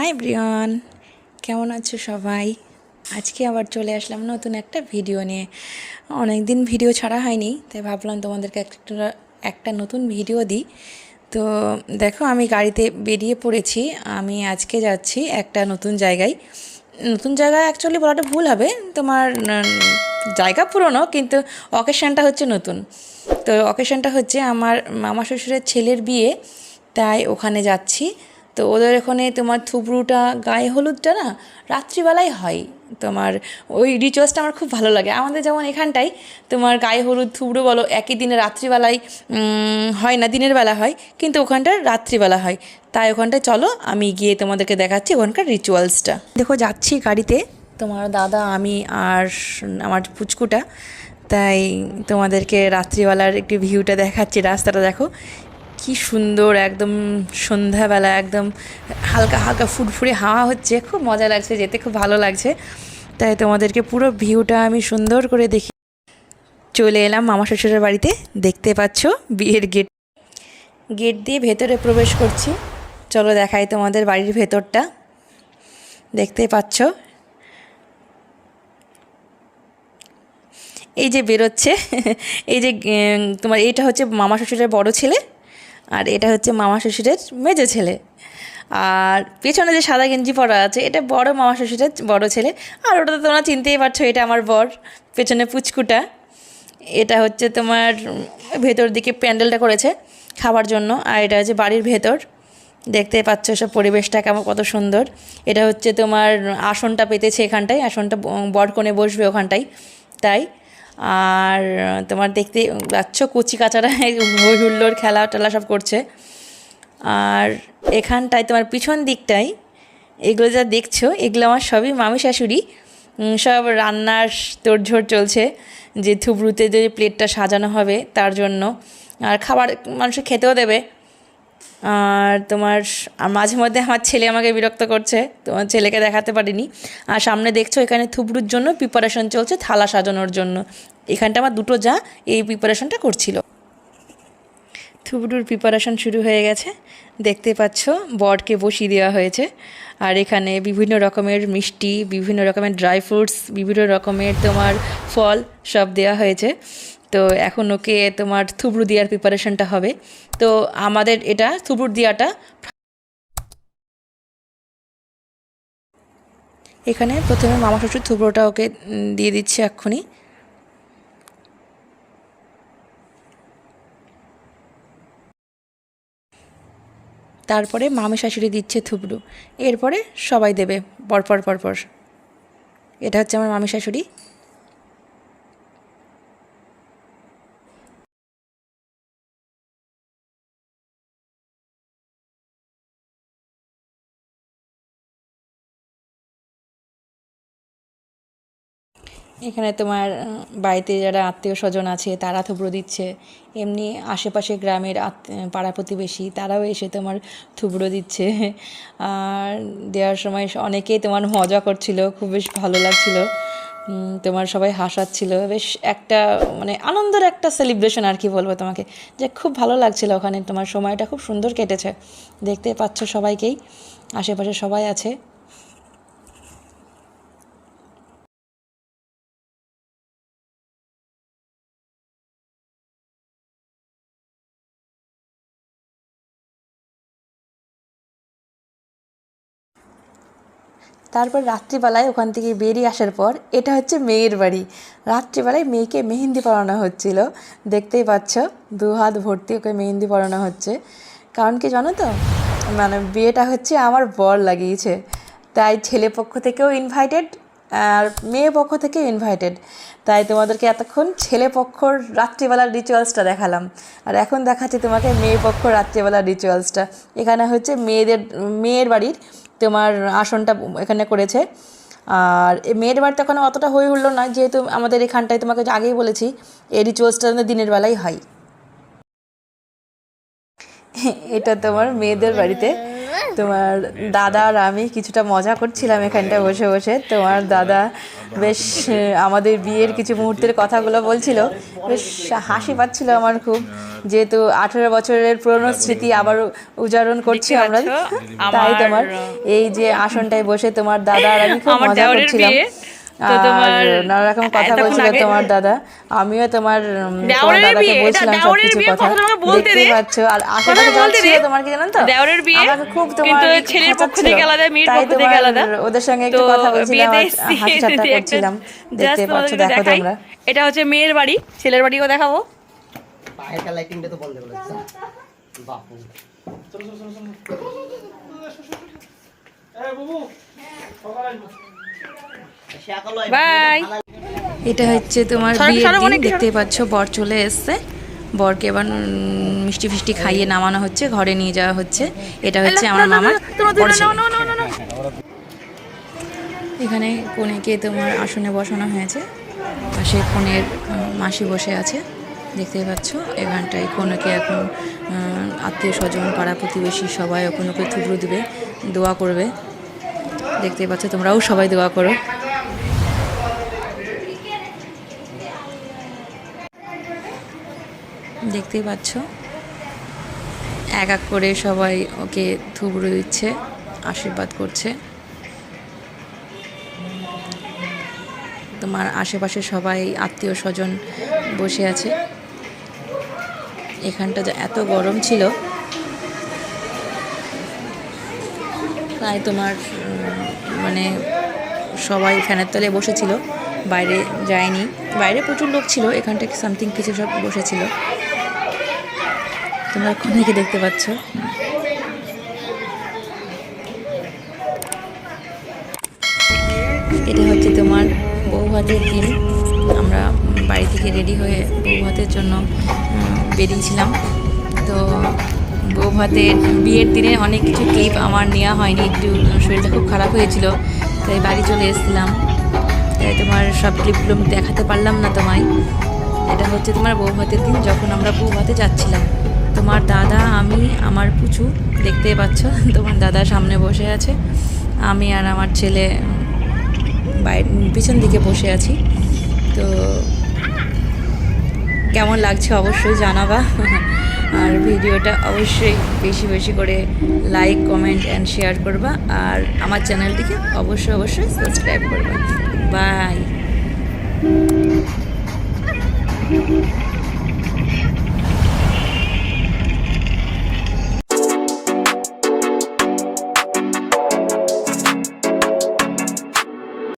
High Brian কেমন আছো সবাই? আজকে আবার চলে আসলাম নতুন একটা ভিডিও নিয়ে। অনেক দিন ভিডিও ছাড়া হয়নি, তাই ভাবলাম তোমাদেরকে একটা একটা নতুন ভিডিও দিই। তো দেখো, আমি গাড়িতে বেরিয়ে পড়েছি। আমি আজকে যাচ্ছি একটা নতুন জায়গায়। নতুন জায়গায় অ্যাকচুয়ালি বলাটা ভুল হবে। তোমার জায়গা পুরনো, কিন্তু অকেশনটা হচ্ছে নতুন। তো অকেশনটা হচ্ছে আমার মামা শ্বশুরের ছেলের বিয়ে, তাই ওখানে যাচ্ছি। তো ওদের ওখানে তোমার থুবড়ুটা গায়ে হলুদটা না রাত্রিবেলায় হয়। তোমার ওই রিচুয়ালসটা আমার খুব ভালো লাগে। আমাদের যেমন এখানটায় তোমার গায়ে হলুদ থুবড়ো বলো একই দিনে রাত্রিবেলায় হয় না দিনের বেলা হয় কিন্তু ওখানটা রাত্রিবেলা হয়। তাই ওখানটায় চলো আমি গিয়ে তোমাদেরকে দেখাচ্ছি ওখানকার রিচুয়ালসটা দেখো যাচ্ছি গাড়িতে। তোমার দাদা আমি আর আমার পুচকুটা। তাই তোমাদেরকে রাত্রিবেলার একটি ভিউটা দেখাচ্ছি রাস্তাটা দেখো। কি সুন্দর, একদম সন্ধ্যাবেলা, একদম হালকা হালকা ফুটফুটে হাওয়া হচ্ছে, খুব মজা লাগছে, যেতে খুব ভালো লাগছে। তাই তোমাদেরকে পুরো ভিউটা আমি সুন্দর করে দেখি। চলে এলাম মামা শ্বশুরের বাড়িতে, দেখতে পাচ্ছ বিয়ের গেট। গেট দিয়ে ভেতরে প্রবেশ করছি। চলো দেখাই তোমাদের বাড়ির ভেতরটা। দেখতে পাচ্ছ? এই যে বেরোচ্ছে, এই যে তোমার এইটা হচ্ছে মামা শ্বশুরের বড় ছেলে। আর এটা হচ্ছে মামা শ্বশুরের মেজো ছেলে। আর পেছনে যে সাদা গেঞ্জি পরা আছে, এটা বড় মামা শ্বশুরের বড় ছেলে। আর ওটা তো তোমরা চিনতেই পারছ, এটা আমার বর, পেছনে পুচকুটা। এটা হচ্ছে তোমার ভেতর দিকে প্যান্ডেলটা করেছে খাবার জন্য, আর এটা হচ্ছে বাড়ির ভেতর। দেখতে পাচ্ছ সব পরিবেশটা কেমন, কত সুন্দর। এটা হচ্ছে তোমার আসনটা পেতেছে এখানটায়, আসনটা বর কোণে বসবে ওখানটায়। তাই আর তোমার দেখতে যাচ্ছ কুচি কাচারা হই হুল্লোড় খেলা টেলা সব করছে। আর এখানটায়, তোমার পিছন দিকটায়, এগুলো যা দেখছ, এগুলো আমার সবই মামি শাশুড়ি। সব রান্নার তোড়ঝোড় চলছে, যে থুবড়ুতে যে প্লেটটা সাজানো হবে তার জন্য। আর খাবার মানুষের খেতেও দেবে। আর তোমার মাঝে মধ্যে আমার ছেলে আমাকে বিরক্ত করছে, তোমার ছেলেকে দেখাতে পারিনি। আর সামনে দেখছ এখানে থুবড়ুর জন্য প্রিপারেশন চলছে, থালা সাজানোর জন্য। এখানটা আমার দুটো যা, এই প্রিপারেশনটা করছিল। থুবড়ুর প্রিপারেশন শুরু হয়ে গেছে। দেখতে পাচ্ছ, বরকে বসিয়ে দেওয়া হয়েছে। আর এখানে বিভিন্ন রকমের মিষ্টি, বিভিন্ন রকমের ড্রাই ফ্রুটস বিভিন্ন রকমের তোমার ফল সব দেওয়া হয়েছে। তো এখন ওকে তোমার থুবড়ু দেওয়ার প্রিপারেশনটা হবে। তো আমাদের এটা থুবড়ু দেওয়াটা এখানে প্রথমে মামা শ্বশুর থুবড়োটা ওকে দিয়ে দিচ্ছে এক্ষুনি। তারপরে মামি শাশুড়ি দিচ্ছে থুবড়ু। এরপরে সবাই দেবে, পরপর পরপর। এটা হচ্ছে আমার মামি শাশুড়ি। এখানে তোমার বাড়িতে যারা আত্মীয় স্বজন আছে, তারা থুবড়ো দিচ্ছে। এমনি আশেপাশে গ্রামের পাড়া প্রতিবেশী, তারাও এসে তোমার থুবড়ো দিচ্ছে। আর দেওয়ার সময় অনেকেই তোমার মজা করছিল, খুব বেশ ভালো লাগছিল। তোমার সবাই হাসাচ্ছিল। বেশ একটা মানে আনন্দের একটা সেলিব্রেশন আর কি বলব তোমাকে। যে খুব ভালো লাগছিল ওখানে, তোমার সময়টা খুব সুন্দর কেটেছে। দেখতে পাচ্ছ সবাইকেই, আশেপাশে সবাই আছে। তারপর রাত্রিবেলায় ওখান থেকে বেরিয়ে আসার পর এটা হচ্ছে মেয়ের বাড়ি। রাত্রিবেলায় মেয়েকে মেহেন্দি পড়ানো হচ্ছিল। দেখতেই পাচ্ছ, দু হাত ভর্তি ওকে মেহেন্দি পড়ানো হচ্ছে। কারণ কি জানো তো? মানে বিয়েটা হচ্ছে আমার বর লাগিয়েছে। তাই ছেলে পক্ষ থেকেও ইনভাইটেড আর মেয়ে পক্ষ থেকেও ইনভাইটেড তাই তোমাদেরকে এতক্ষণ ছেলে পক্ষর রাত্রিবেলার রিচুয়ালসটা দেখালাম। আর এখন দেখাচ্ছি তোমাকে মেয়ে পক্ষ রাত্রিবেলার রিচুয়ালসটা এখানে হচ্ছে মেয়েদের, মেয়ের বাড়ির তোমার আসনটা এখানে করেছে। আর মেয়ের বাড়িতে এখন অতটা হয়ে উঠল না, যেহেতু আমাদের এখানটায় তোমাকে আগেই বলেছি, এই রিচুয়ালসটা দিনের বেলায় হয়। এটা তোমার মেয়েদের বাড়িতে। তোমার দাদা আর আমি কিছুটা মজা করছিলাম এখানটা বসে বসে। তোমার দাদা বেশ আমাদের বিয়ের কিছু মুহূর্তের কথাগুলো বলছিল। বেশ হাসি পাচ্ছিল আমার খুব। যেহেতু আঠেরো বছরের পুরনো স্মৃতি আবার উজারণ করছি আমরা। তাই তোমার এই যে আসনটায় বসে তোমার দাদা আর আমি খুব মজা করছিলাম। আর তোমার- নানা রকম কথা বলছিল তোমার দাদা। আমিও তোমার দাদাকে এটা বলছিলাম সবকিছু কথা। পাচ্ছ। আর কথাটা আশেপাশে যাচ্ছিল তোমার কি জানেন তো? দেওরের বিয়ে, আমাকে খুব তোমার ছেলের পক্ষ থেকে আলাদা, মেয়ের পক্ষ থেকে আলাদা। ওদের সঙ্গে একটু কথা বলছিলাম বিয়েতে আর এসেছি, হাসি ঠাট্টা করছিলাম। দেখতে পাচ্ছ দেখো তোমরা। এটা হচ্ছে মেয়ের বাড়ি ছেলের বাড়িও দেখাবো। পায়ের লাইটিংটা তো বন্ধ করে দিচ্ছে বাপু সে একালো এই বাই। এটা হচ্ছে তোমার বিয়ের দিন দেখতেই পাচ্ছ বর চলে এসছে। বরকে এবার মিষ্টি ফিষ্টি খাইয়ে নামানো হচ্ছে ঘরে নিয়ে যাওয়া হচ্ছে। এটা হচ্ছে আমার মামার এখানে কনেকে তোমার আসনে বসানো হয়েছে। পাশে কনের মাসি বসে আছে দেখতেই পাচ্ছ। এখানটায় কনেকে এখন আত্মীয় স্বজন পাড়া প্রতিবেশী সবাই কনেকে থুবড়ো দিবে দোয়া করবে। দেখতেই পাচ্ছ, তোমরাও সবাই দোয়া করো। দেখতেই পাচ্ছ, এক এক করে সবাই ওকে থুবড়ো দিচ্ছে, আশীর্বাদ করছে। তোমার আশেপাশে সবাই আত্মীয় স্বজন বসে আছে। এখানটা যে এত গরম ছিল, তাই তোমার মানে সবাই ফ্যানের তলে বসেছিল, বাইরে যায়নি। বাইরে প্রচুর লোক ছিল এখানটা সামথিং কিছু সব বসেছিল। তোমরা এখন থেকে দেখতে পাচ্ছ। এটা হচ্ছে তোমার বউ ভাতের দিন। আমরা বাড়ি থেকে রেডি হয়ে বউ ভাতের জন্য বেরিয়েছিলাম। তো বউ ভাতের বিয়ের দিনে অনেক কিছু ক্লিপ আমার নেওয়া হয়নি, একটু শরীরটা খুব খারাপ হয়েছিল, তাই বাড়ি চলে এসেছিলাম। তাই তোমার সব ক্লিপগুলো আমি দেখাতে পারলাম না তোমায়। এটা হচ্ছে তোমার বউ ভাতের দিন যখন আমরা বউ ভাতে যাচ্ছিলাম। তোমার দাদা, আমি, আমার পুচু, দেখতেই পাচ্ছ, তোমার দাদা সামনে বসে আছে। আমি আর আমার ছেলে পিছন দিকে বসে আছি। তো কেমন লাগছে অবশ্যই জানাবা। আর ভিডিওটা অবশ্যই বেশি বেশি করে লাইক কমেন্ট অ্যান্ড শেয়ার করবা। আর আমার চ্যানেলটিকে অবশ্যই অবশ্যই সাবস্ক্রাইব করবা। বাই